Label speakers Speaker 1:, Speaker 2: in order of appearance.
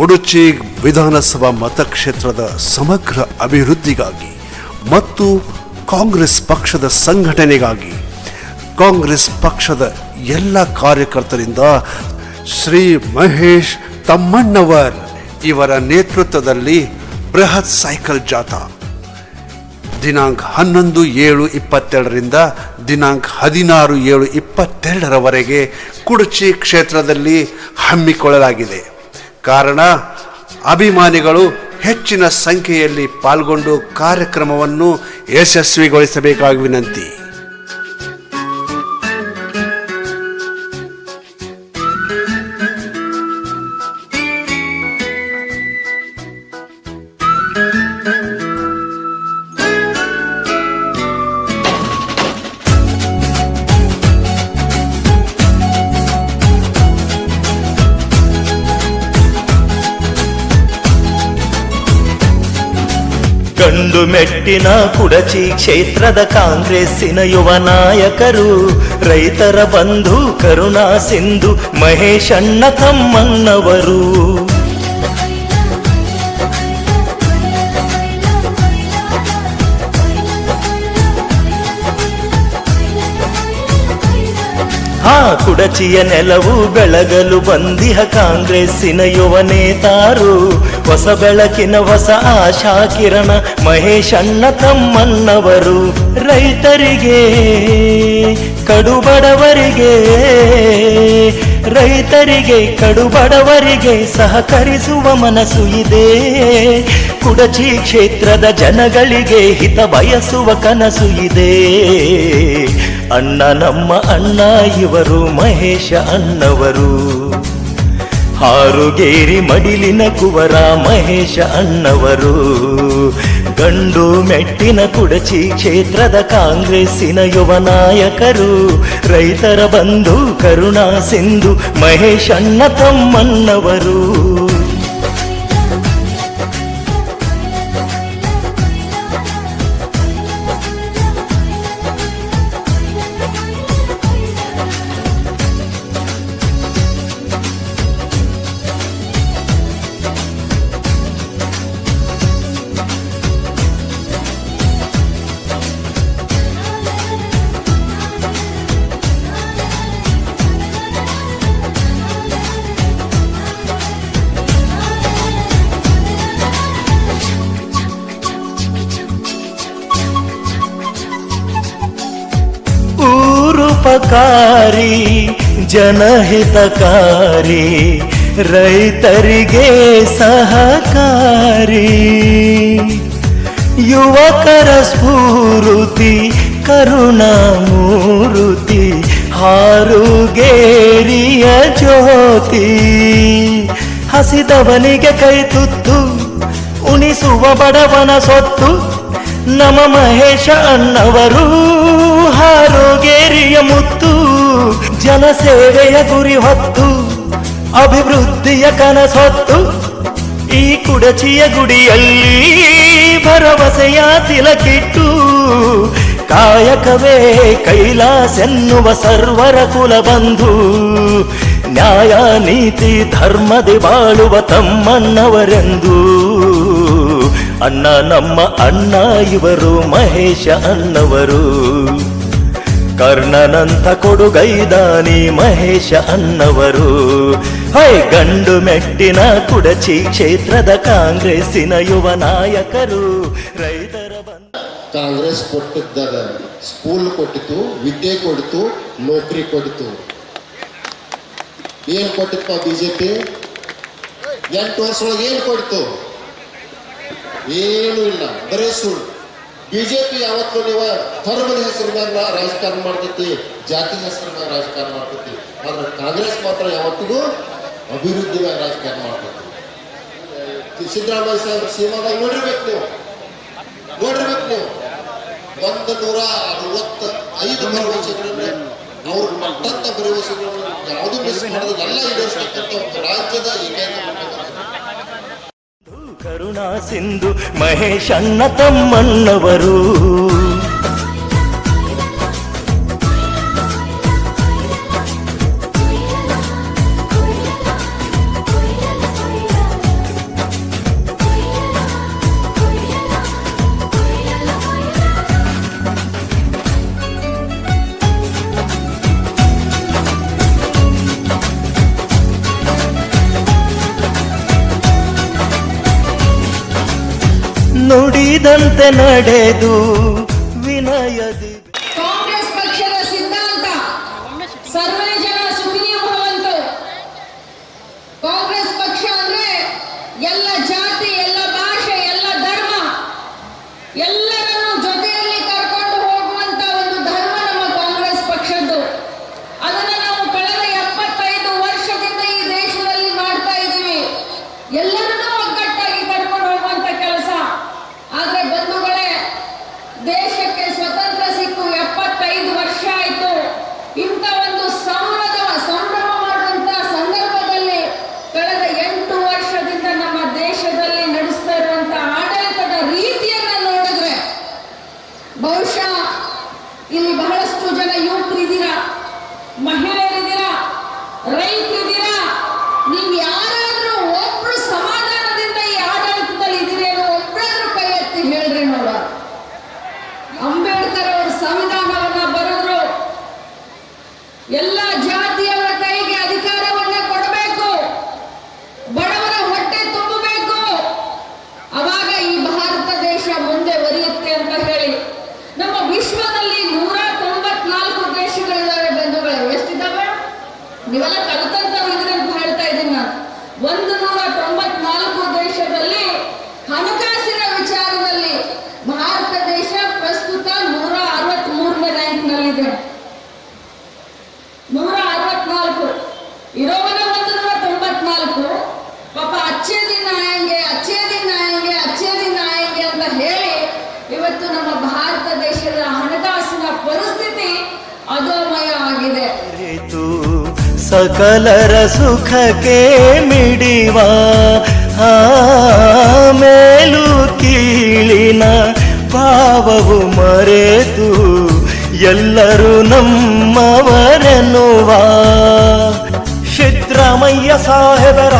Speaker 1: ಕುಡುಚಿ ವಿಧಾನಸಭಾ ಮತಕ್ಷೇತ್ರದ ಸಮಗ್ರ ಅಭಿವೃದ್ಧಿಗಾಗಿ ಮತ್ತು ಕಾಂಗ್ರೆಸ್ ಪಕ್ಷದ ಸಂಘಟನೆಗಾಗಿ ಕಾಂಗ್ರೆಸ್ ಪಕ್ಷದ ಎಲ್ಲ ಕಾರ್ಯಕರ್ತರಿಂದ ಶ್ರೀ ಮಹೇಶ್ ತಮ್ಮಣ್ಣವರ್ ಇವರ ನೇತೃತ್ವದಲ್ಲಿ ಬೃಹತ್ ಸೈಕಲ್ ಜಾಥಾ. ದಿನಾಂಕ ಹನ್ನೊಂದು ಏಳು ಇಪ್ಪತ್ತೆರಡರಿಂದ ದಿನಾಂಕ ಹದಿನಾರು ಏಳು ಇಪ್ಪತ್ತೆರಡರವರೆಗೆ ಕುಡಚಿ ಕ್ಷೇತ್ರದಲ್ಲಿ ಹಮ್ಮಿಕೊಳ್ಳಲಾಗಿದೆ. ಕಾರಣ ಅಭಿಮಾನಿಗಳು ಹೆಚ್ಚಿನ ಸಂಖ್ಯೆಯಲ್ಲಿ ಪಾಲ್ಗೊಂಡು ಕಾರ್ಯಕ್ರಮವನ್ನು ಯಶಸ್ವಿಗೊಳಿಸಬೇಕಾಗಿ ವಿನಂತಿ.
Speaker 2: ಗಂಡು ಮೆಟ್ಟಿನ ಕುಡಚಿ ಕ್ಷೇತ್ರದ ಕಾಂಗ್ರೆಸ್ಸಿನ ಯುವ ನಾಯಕರು ರೈತರ ಬಂಧು ಕರುಣಾ ಸಿಂಧು ಮಹೇಶಣ್ಣ ತಮ್ಮಣ್ಣವರು ಆ ಕುಡಚಿಯ ನೆಲವು ಬೆಳಗಲು ಬಂದಿಹ ಕಾಂಗ್ರೆಸ್ಸಿನ ಯುವ ನೇತಾರು. ಹೊಸ ಬೆಳಕಿನ ಹೊಸ ಆಶಾ ಕಿರಣ ಮಹೇಶಣ್ಣ ತಮ್ಮಣ್ಣವರು. ರೈತರಿಗೆ ಕಡುಬಡವರಿಗೆ ರೈತರಿಗೆ ಕಡುಬಡವರಿಗೆ ಸಹಕರಿಸುವ ಮನಸ್ಸು ಇದೆ. ಕುಡಚಿ ಕ್ಷೇತ್ರದ ಜನಗಳಿಗೆ ಹಿತ ಬಯಸುವ ಕನಸು ಇದೆ. ಅಣ್ಣ ನಮ್ಮ ಅಣ್ಣ ಇವರು, ಮಹೇಶ ಅಣ್ಣವರು. ಹಾರುಗೇರಿ ಮಡಿಲಿನ ಕುವರ, ಮಹೇಶ ಅಣ್ಣವರು. ಗಂಡು ಮೆಟ್ಟಿನ ಕುಡಚಿ ಕ್ಷೇತ್ರದ ಕಾಂಗ್ರೆಸ್ಸಿನ ಯುವ ನಾಯಕರು. ರೈತರ ಬಂಧು ಕರುಣಾ ಸಿಂಧು ಮಹೇಶ ಅಣ್ಣ ತಮ್ಮಣ್ಣವರು. ಊರುಪಕಾರಿ ಜನಹಿತಕಾರಿ, ರೈತರಿಗೆ ಸಹಕಾರಿ. ಯುವಕರ ಸ್ಫೂರುತಿ, ಕರುಣಾಮೂರುತಿ, ಹಾರುಗೇರಿಯ ಜ್ಯೋತಿ. ಹಸಿದವನಿಗೆ ಕೈ ತುತ್ತು, ಉಣಿಸುವ ಬಡವನ ಸೊತ್ತು ನಮ ಮಹೇಶ ಅಣ್ಣವರು ಹಾರೋಗೇರಿಯ ಮುತ್ತು ಜನಸೇವೆಯ ಗುರಿ ಹೊತ್ತು, ಅಭಿವೃದ್ಧಿಯ ಕನಸೊತ್ತು, ಈ ಕುಡಚಿಯ ಗುಡಿಯಲ್ಲಿ ಭರವಸೆಯ ತಿಲಕಿಟ್ಟು, ಕಾಯಕವೇ ಕೈಲಾಸೆನ್ನುವ ಸರ್ವರ ಕುಲ ಬಂಧು, ನ್ಯಾಯ, ನೀತಿ, ಧರ್ಮದಿ ಬಾಳುವ ತಮ್ಮಣ್ಣವರೆಂದು ಅಣ್ಣ, ನಮ್ಮ ಅಣ್ಣ ಇವರು, ಮಹೇಶ ಅನ್ನವರು. ಕರ್ಣನಂತ ಕೊಡುಗೈದಾನಿ ಮಹೇಶ ಅನ್ನವರು. ಹೈ, ಗಂಡು ಮೆಟ್ಟಿನ ಕುಡಚಿ ಕ್ಷೇತ್ರದ ಕಾಂಗ್ರೆಸ್ಸಿನ ಯುವ ನಾಯಕರು. ರೈತರ
Speaker 3: ಕಾಂಗ್ರೆಸ್ ಕೊಟ್ಟಿದ್ದಾಗ ಸ್ಕೂಲ್ ಕೊಟ್ಟಿತು, ವಿದ್ಯೆ ಕೊಡ್ತು, ನೌಕರಿ ಕೊಡ್ತು. ಏನ್ ಕೊಟ್ಟಿತ್ತು ಬಿಜೆಪಿ? ಎಂಟು ವರ್ಷ ಏನ್ ಕೊಡ್ತು? ಏನು ಇಲ್ಲ. ಬರೀ ಸುಳ್ಳು. ಬಿಜೆಪಿ ಯಾವತ್ತೂ ನೀವು ಧರ್ಮದ ಹೆಸರಿನಾಗ ರಾಜಕಾರಣ ಮಾಡ್ತೈತಿ, ಜಾತಿ ಹೆಸರಿನಾಗ ರಾಜಕಾರಣ ಮಾಡ್ತೈತಿ. ಆದ್ರೆ ಕಾಂಗ್ರೆಸ್ ಮಾತ್ರ ಯಾವತ್ತಿಗೂ ಅಭಿವೃದ್ಧಿಗಾಗಿ ರಾಜಕಾರಣ ಮಾಡ್ತೈತಿ. ಸಿದ್ದರಾಮಯ್ಯ ಸಾಹೇಬ್ ಸೀಮಾದಾಗ ನೋಡಿರ್ಬೇಕು ನೀವು. ನೋಡಿರ್ಬೇಕು ನೀವು. ಒಂದು ನೂರ ಅರವತ್ತ ಐದು ಭರವಸೆಗಳನ್ನ ಅವ್ರು ಕೊಟ್ಟಂತ ಭರವಸೆಗಳನ್ನು ಯಾವುದು ಮಿಸ್ ಮಾಡೋದು ಎಲ್ಲ ರಾಜ್ಯದ ಏಕೈಕ ಮುಖ್ಯಮಂತ್ರಿ
Speaker 2: ಕರುಣಾ ಸಿಂಧು ಮಹೇಶ್ ಅಣ್ಣ ನುಡಿದಂತೆ ನಡೆದು ವಿನಯದಿ
Speaker 4: ಕಾಂಗ್ರೆಸ್ ಪಕ್ಷದ ಸಿದ್ಧಾಂತ.
Speaker 2: ಸಕಲರ ಸುಖಕ್ಕೆ ಮಿಡಿವ ಮೇಲು ಕೀಳಿನ ಪಾವವು ಮರೆತು ಎಲ್ಲರೂ ನಮ್ಮವರೆನ್ನುವ. ಶಿದ್ರಮಯ್ಯ ಸಾಹೇಬರ